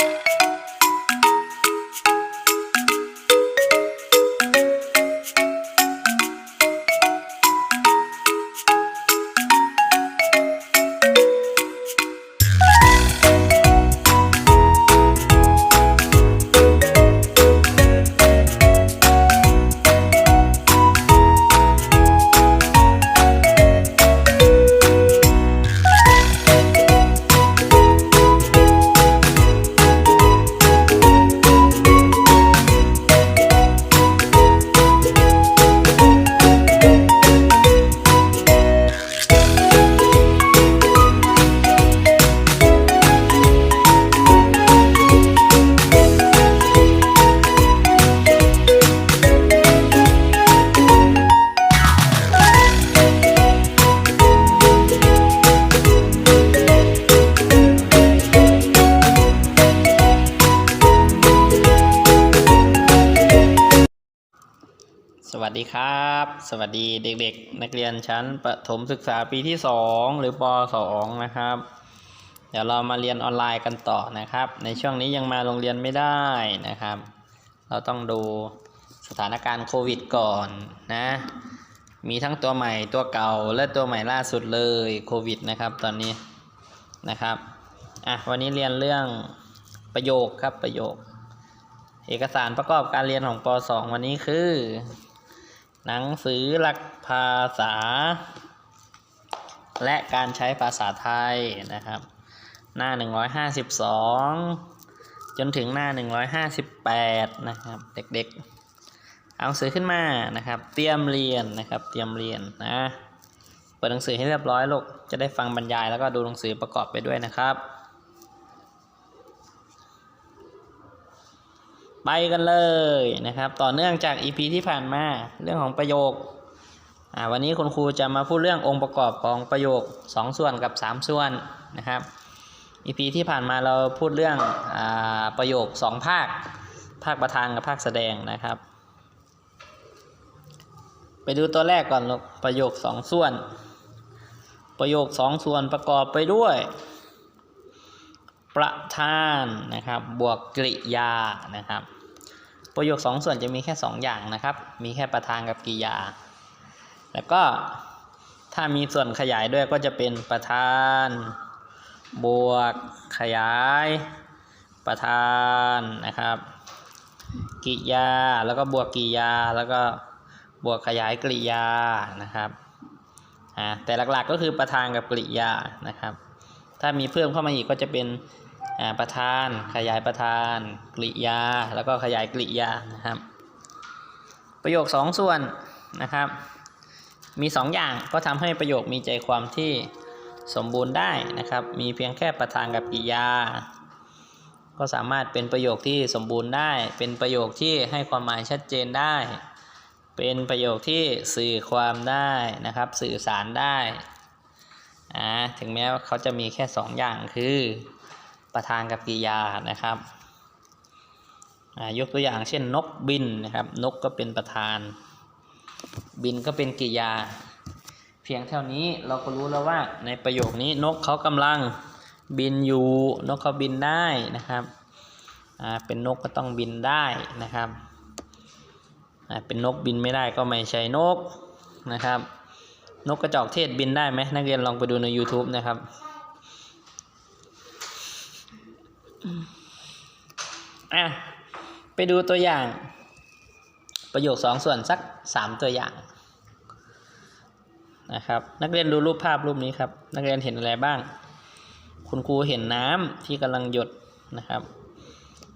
you สวัสดีเด็กๆ นักเรียนชั้นประถมศึกษาปีที่ 2 หรือป .2 นะครับ เดี๋ยวเรามาเรียนออนไลน์กันต่อนะครับ ในช่วงนี้ยังมาโรงเรียนไม่ได้นะครับ เราต้องดูสถานการณ์โควิดก่อนนะ มีทั้งตัวใหม่ตัวเก่าและตัวใหม่ล่าสุดเลยโควิดนะครับตอนนี้นะครับอะวันนี้เรียนเรื่องประโยคครับประโยค เอกสารประกอบการเรียนของป .2 วันนี้คือ หนังสือหลักภาษา และการใช้ภาษาไทยนะครับ หน้า 152 จนถึงหน้า 158 นะครับ เด็กๆ เอาสือขึ้นมานะครับ เตรียมเรียนนะครับ เตรียมเรียนนะ เปิดหนังสือให้เรียบร้อยลูก จะได้ฟังบรรยายแล้วก็ดูหนังสือประกอบไปด้วยนะครับ ไปกันเลยนะครับ ต่อเนื่องจาก EP ที่ผ่านมาเรื่องของประโยควันนี้คุณครูจะมาพูดเรื่ององค์ประกอบของประโยค 2 ส่วนกับ 3 ส่วนนะครับ EP ที่ผ่านมาเราพูดเรื่องอประโยค 2 ภาค ภาคประธานกับภาคแสดงนะครับ ไปดูตัวแรกก่อนลูกประโยค 2 ส่วน ประโยค 2 ส่วนประกอบไปด้วย ประธานนะครับบวกกริยานะครับประโยคสองส่วนจะมีแค่สองอย่างนะครับ มีแค่ประธานกับกริยา แล้วก็ถ้ามีส่วนขยายด้วยก็จะเป็นประธาน บวกขยาย ประธานนะครับกริยาแล้วก็บวกกริยาแล้วก็บวกขยายกริยานะครับอ่าแต่หลักๆก็คือประธานกับกริยานะครับ ถ้ามีเพิ่มเข้ามาอีกก็จะเป็นประธาน ขยายประธาน กริยา แล้วก็ขยายกริยานะครับ ประโยคสองส่วนนะครับ มีสองอย่างก็ทำให้ประโยคมีใจความที่สมบูรณ์ได้นะครับ มีเพียงแค่ประธานกับกริยา ก็สามารถเป็นประโยคที่สมบูรณ์ได้ เป็นประโยคที่ให้ความหมายชัดเจนได้ เป็นประโยคที่สื่อความได้นะครับ สื่อสารได้ อ่าถึงแม้ว่าเขาจะมีแค่สองอย่างคือประธานกับกริยานะครับยกตัวอย่างเช่นนกบินนะครับ นกก็เป็นประธาน บินก็เป็นกริยา เพียงเท่านี้เราก็รู้แล้วว่าในประโยคนี้นกเขากำลังบินอยู่นกเขาบินได้นะครับเป็นนกก็ต้องบินได้นะครับเป็นนกบินไม่ได้ก็ไม่ใช่นกนะครับ นกกระจอกเทศบินได้ไหมนักเรียนลองไปดูใน YouTube นะครับ อะ ไปดูตัวอย่าง ประโยคสองส่วนสักสามตัวอย่างนะครับนักเรียนดูรูปภาพรูปนี้ครับ นักเรียนเห็นอะไรบ้าง คุณครูเห็นน้ำที่กำลังหยดนะครับ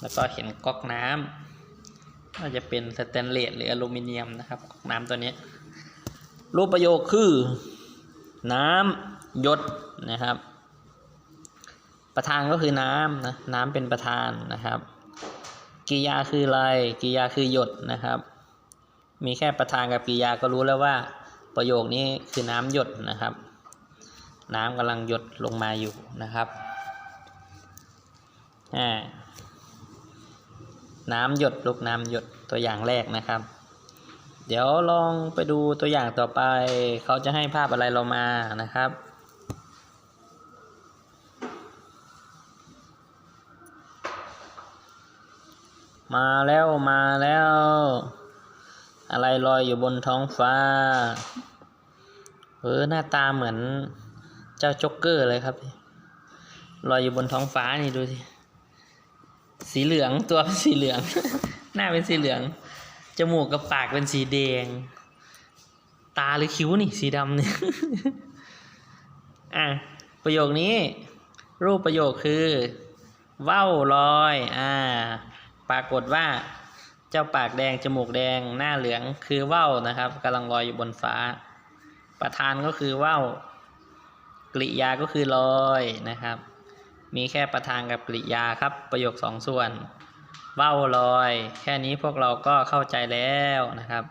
แล้วก็เห็นก๊อกน้ำน่าจะเป็นสแตนเลสหรืออลูมิเนียมนะครับก๊อกน้ำตัวนี้ รูปประโยคคือน้ำหยดนะครับ ประธานก็คือน้ำนะน้ำเป็นประธานนะครับกิยาคืออะไรกิยาคือหยดนะครับ มีแค่ประธานกับกิยาก็รู้แล้วว่า ประโยคนี้คือน้ำหยดนะครับ น้ำกำลังหยดลงมาอยู่นะครับน้ำหยดลูกน้ำหยดตัวอย่างแรกนะครับ เดี๋ยวลองไปดูตัวอย่างต่อไป เขาจะให้ภาพอะไรเรามานะครับ มาแล้วมาแล้ว อะไรลอยอยู่บนท้องฟ้า เออหน้าตาเหมือนเจ้าจ็กเกอร์เลยครับ ลอยอยู่บนท้องฟ้านี่ดูสิ สีเหลืองตัวเป็นสีเหลือง หน้าเป็นสีเหลือง จมูกกับปากเป็นสีแดง ตาหรือคิ้วนี่สีดำเนี่ยอะประโยคนี้ รูปประโยคคือ เว่าลอยอ่าปรากฏว่า เจ้าปากแดงจมูกแดงหน้าเหลืองคือเว่านะครับกำลังลอยอยู่บนฟ้า ประธานก็คือเว่ากริยาก็คือลอยนะครับ มีแค่ประธานกับกริยาครับประโยคสองส่วน ว่าวลอย แค่นี้พวกเราก็เข้าใจแล้วนะครับ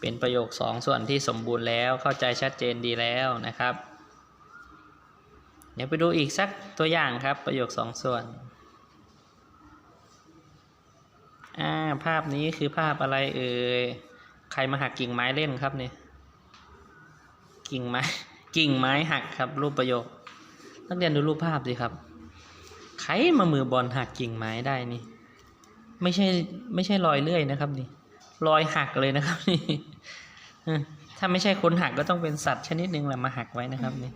เป็นประโยคสองส่วนที่สมบูรณ์แล้วเข้าใจชัดเจนดีแล้วนะครับ เดี๋ยวไปดูอีกสักตัวอย่างครับประโยคสองส่วนอ่าภาพนี้คือภาพอะไรเอ่ยใครมาหักกิ่งไม้เล่นครับเนี่ยกิ่งไม้กิ่งไม้หักครับรูปประโยค นักเรียนดูรูปภาพสิครับ ใครมามือบอลหักกิ่งไม้ได้นี่ ไม่ใช่ไม่ใช่รอยเลื่อยนะครับนี่รอยหักเลยนะครับนี่ถ้าไม่ใช่คนหักก็ต้องเป็นสัตว์ชนิดหนึ่งแหละมาหักไว้นะครับนี่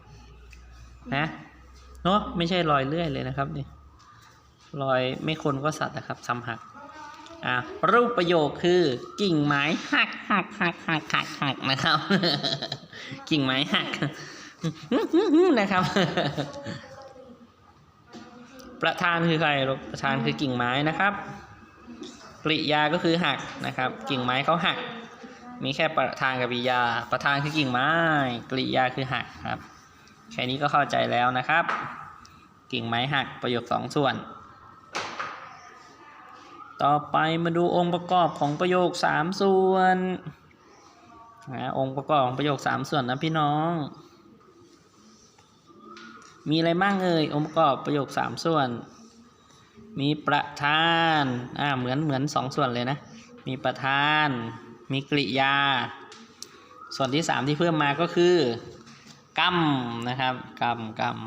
นะเนาะไม่ใช่รอยเลื่อยเลยนะครับนี่รอยไม่คนก็สัตว์นะครับซ้ำหักอ่ารูปประโยคคือกิ่งไม้หักหักหักหักหักหักนะครับ กิ่งไม้หักนะครับ ประธานคือใครประธานคือกิ่งไม้นะครับ กริยาก็คือหักนะครับ กิ่งไม้เขาหัก มีแค่ประธานกับกริยา ประธานคือกิ่งไม้ กริยาคือหักครับ แค่นี้ก็เข้าใจแล้วนะครับ กิ่งไม้หักประโยคสองส่วน ต่อไปมาดูองค์ประกอบของประโยคสามส่วนนะองค์ประกอบของประโยคสามส่วนนะพี่น้อง มีอะไรบ้างเอ่ยองค์ประกอบประโยคสามส่วน มีประธานอ่าเหมือนเหมือนสองส่วนเลยนะ มีประธาน มีกริยา ส่วนที่สามที่เพิ่มมาก็คือกรรมนะครับกรรมกรรม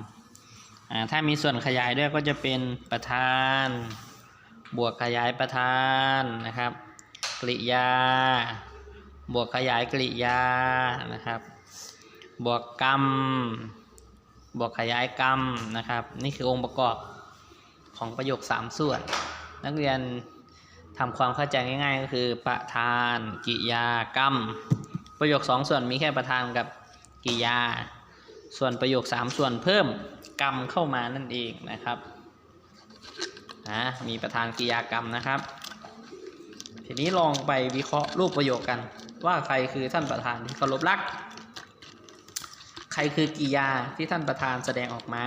อ่าถ้ามีส่วนขยายด้วยก็จะเป็นประธาน บวกขยายประธานนะครับ กริยา บวกขยายกริยานะครับ บวกกรรม บวกขยายกรรมนะครับ นี่คือองค์ประกอบ ของประโยคสามส่วน นักเรียนทำความเข้าใจง่าย ๆ ก็คือประธานกิยากรรม ประโยคสองส่วนมีแค่ประธานกับกริยา ส่วนประโยคสามส่วนเพิ่มกรรมเข้ามานั่นเองนะครับนะมีประธานกิยากรรมนะครับ ทีนี้ลองไปวิเคราะห์รูปประโยคกัน ว่าใครคือท่านประธานที่เคารพรัก ใครคือกริยาที่ท่านประธานแสดงออกมา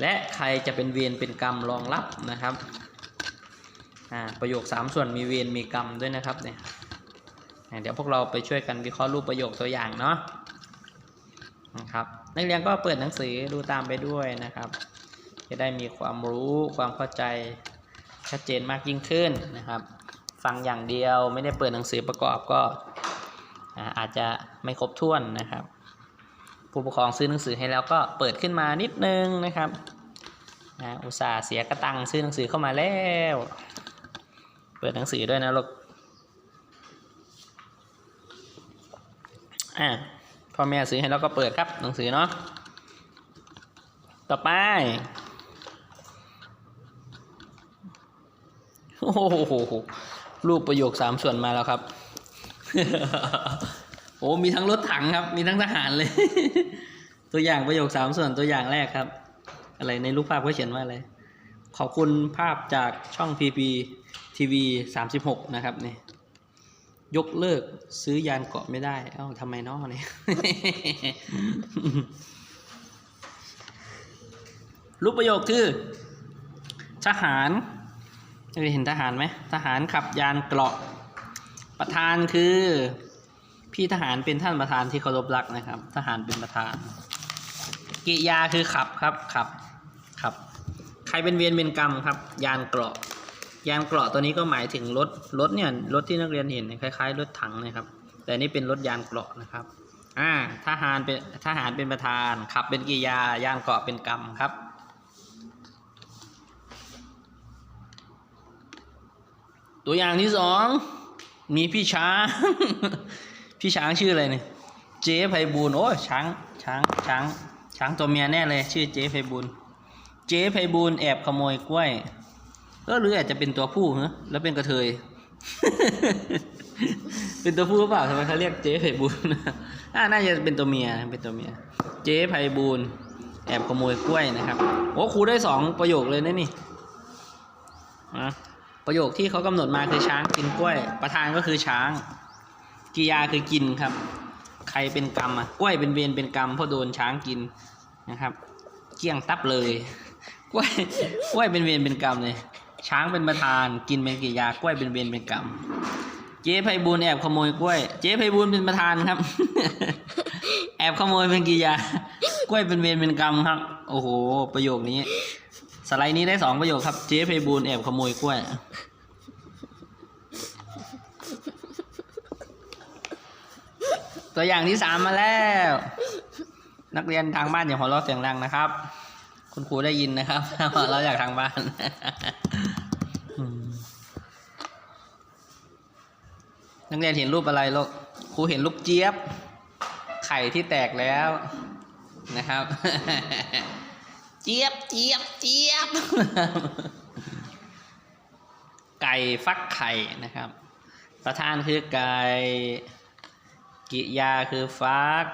และใครจะเป็นเวรเป็นกรรมรองรับนะครับอ่าประโยคสามส่วนมีเวรมีกรรมด้วยนะครับเนี่ยเดี๋ยวพวกเราไปช่วยกันวิเคราะห์รูปประโยคตัวอย่างเนาะนะครับนักเรียนก็เปิดหนังสือดูตามไปด้วยนะครับ จะได้มีความรู้ความเข้าใจชัดเจนมากยิ่งขึ้นนะครับ ฟังอย่างเดียวไม่ได้เปิดหนังสือประกอบก็อาจจะไม่ครบถ้วนนะครับ ผู้ปกครองซื้อหนังสือให้แล้วก็เปิดขึ้นมานิดนึงนะครับ นะอุตส่าห์เสียกระตังซื้อหนังสือเข้ามาแล้ว เปิดหนังสือด้วยนะลูกอะพ่อแม่ซื้อให้แล้วก็เปิดครับหนังสือเนาะต่อไปโอ้โหรูปประโยคสามส่วนมาแล้วครับ โอ้มีทั้งรถถังครับ มีทั้งทหารเลย ตัวอย่างประโยคสามส่วนตัวอย่างแรกครับ อะไรในรูปภาพเขาเขียนว่าอะไร ขอบคุณภาพจากช่อง PP TV 36 นะครับเนี่ยยกเลิกซื้อยานเกาะไม่ได้ เอ้าทำไมนอเนี่ย รูปประโยคคือ ทหารเคยเห็นทหารไหม ทหารขับยานเกราะ ประธานคือ พี่ทหารเป็นท่านประธานที่เคารพรักนะครับ ทหารเป็นประธาน กิยาคือขับครับขับ ขับ ใครเป็นเวรเป็นกรรมครับ ยานเกราะ ยานเกราะตัวนี้ก็หมายถึงรถรถเนี่ยรถที่นักเรียนเห็นคล้ายๆ รถถังนะครับ แต่นี่เป็นรถยานเกราะนะครับอ่าทหารเป็นทหารเป็นประธานขับเป็นกิยายานเกราะเป็นกรรมครับตัวอย่างที่สองมีพี่ช้าง พี่ช้างชื่ออะไรเนี่ยเจ๊ไพบูลโอ้ยช้างช้างช้างช้างตัวเมียแน่เลย ชื่อเจ๊ไพบูล เจ๊ไพบูลแอบขโมยกล้วยเออหรืออาจจะเป็นตัวผู้เหรอแล้วเป็นกระเทย เป็นตัวผู้หรือเปล่าทำไมเขาเรียกเจ๊ไพบูลย์อ่าน่าจะเป็นตัวเมียเป็นตัวเมีย เจ๊ไพบูลแอบขโมยกล้วยนะครับโอ้ครูได้สองประโยคเลยนะนี่อะประโยคที่เขากำหนดมาคือช้างกินกล้วย ประธานก็คือช้างกิยาคือกินครับ ใครเป็นกรรมอะกล้วยเป็นเวรเป็นกรรมเพราะโดนช้างกินนะครับ เกี้ยงตับเลย กล้วยกล้วยเป็นเวรเป็นกรรมเลย ช้างเป็นประธาน กินเป็นกิยากล้วยเป็นเวรเป็นกรรม เจ๊ไพบูลแอบขโมยกล้วย เจ๊ไพบูลเป็นประธานครับ แอบขโมยเป็นกิยากล้วยเป็นเวรเป็นกรรมครับ โอ้โห ประโยคนี้ สไลด์นี้ได้สองประโยคครับ เจ๊ไพบูลแอบขโมยกล้วยตัวอย่างที่สามมาแล้ว นักเรียนทางบ้านอย่าหัวเราะเสียงดังนะครับ คุณครูได้ยินนะครับเราะจากทางบ้าน นักเรียนเห็นรูปอะไรลูกครูเห็นลูกเจี๊ยบ ไข่ที่แตกแล้วนะครับ เจี๊ยบเจี๊ยบเจี๊ยบ ไก่ฟักไข่นะครับ ประธานคือไก่กิยาคือฟัก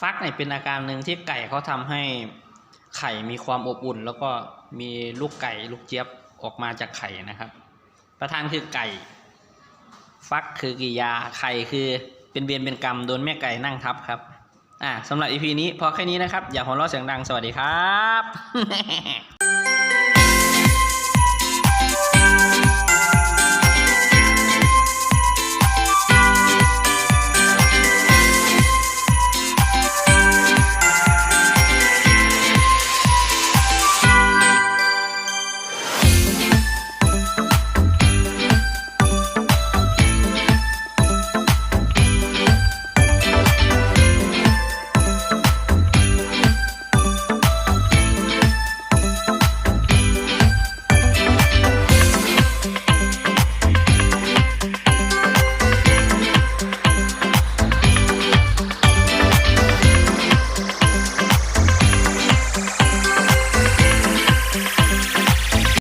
ฟักเนี่ยเป็นอาการหนึ่งที่ไก่เขาทำให้ ไข่มีความอบอุ่น แล้วก็มีลูกไก่ลูกเจี๊ยบออกมาจากไข่นะครับ ประธานคือไก่ ฟักคือกิยาไข่คือเป็นเบียนเป็นกรรมโดนแม่ไก่นั่งทับครับอ่าสำหรับอีพีนี้พอแค่นี้นะครับ อย่าหัวเราะเสียงดังสวัสดีครับ